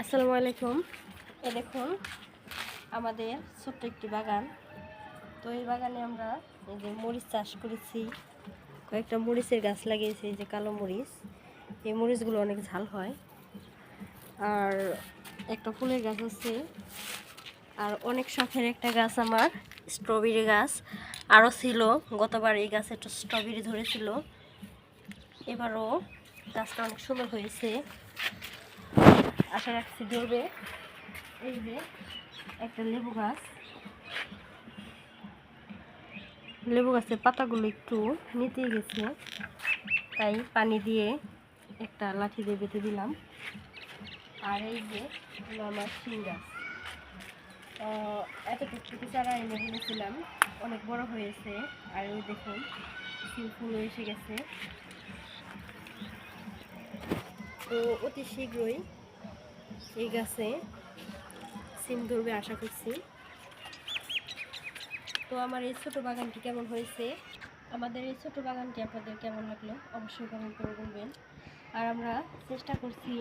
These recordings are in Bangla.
আসসালামু আলাইকুম। এ দেখুন, আমাদের ছোট্ট একটি বাগান। তো এই বাগানে আমরা এই যে মরিচ চাষ করেছি, কয়েকটা মরিচের গাছ লাগিয়েছি, এই যে কালো মরিচ। এই মরিচগুলো অনেক ঝাল হয়। আর একটা ফুলের গাছ আছে, আর অনেক শখের একটা গাছ আমার, স্ট্রবেরি গাছ। আরও ছিল, গতবার এই গাছে একটা স্ট্রবেরি ধরেছিল। এবারও গাছটা অনেক সুন্দর হয়েছে। আশা রাখছি ধরবে। এই যে একটা লেবু গাছ। লেবু গাছের পাতাগুলো একটু নিতে গেছে। তাই পানি দিয়ে একটা লাঠি দিয়ে বেঁধে দিলাম। আর এই যে আমার শিং গাছ। এতটুকু চারা এনে ফেলেছিলাম। অনেক বড় হয়েছে। আর ওই দেখুন, শিং ফুল এসে গেছে। তো অতি শীঘ্রই এই গাছে সিম ধরবে আশা করছি। তো আমার এই ছোট বাগানটি কেমন হয়েছে? আমাদের এই ছোট বাগানটি আপনাদের কেমন লাগল অবশ্যই কমেন্ট করে বলবেন। আর আমরা চেষ্টা করছি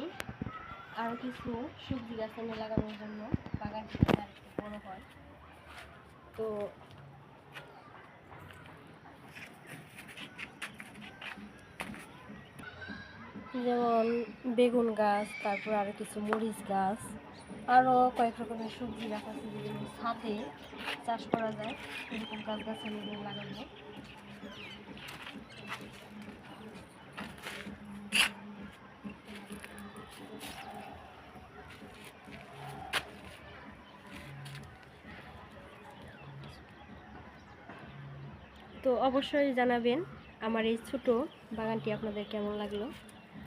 আরও কিছু সবজি গাছ এনে লাগানোর জন্য বাগানটি আর একটু বড় হয়। তো যেমন বেগুন গাছ, তারপর আরও কিছু মরিচ গাছ আরও কয়েক রকমের সবজি গাছ আছে যেগুলো ছাদে চাষ করা যায়। এরকম গাছ গাছালি লাগানো তো অবশ্যই জানাবেন আমার এই ছোট বাগানটি আপনাদের কেমন লাগল।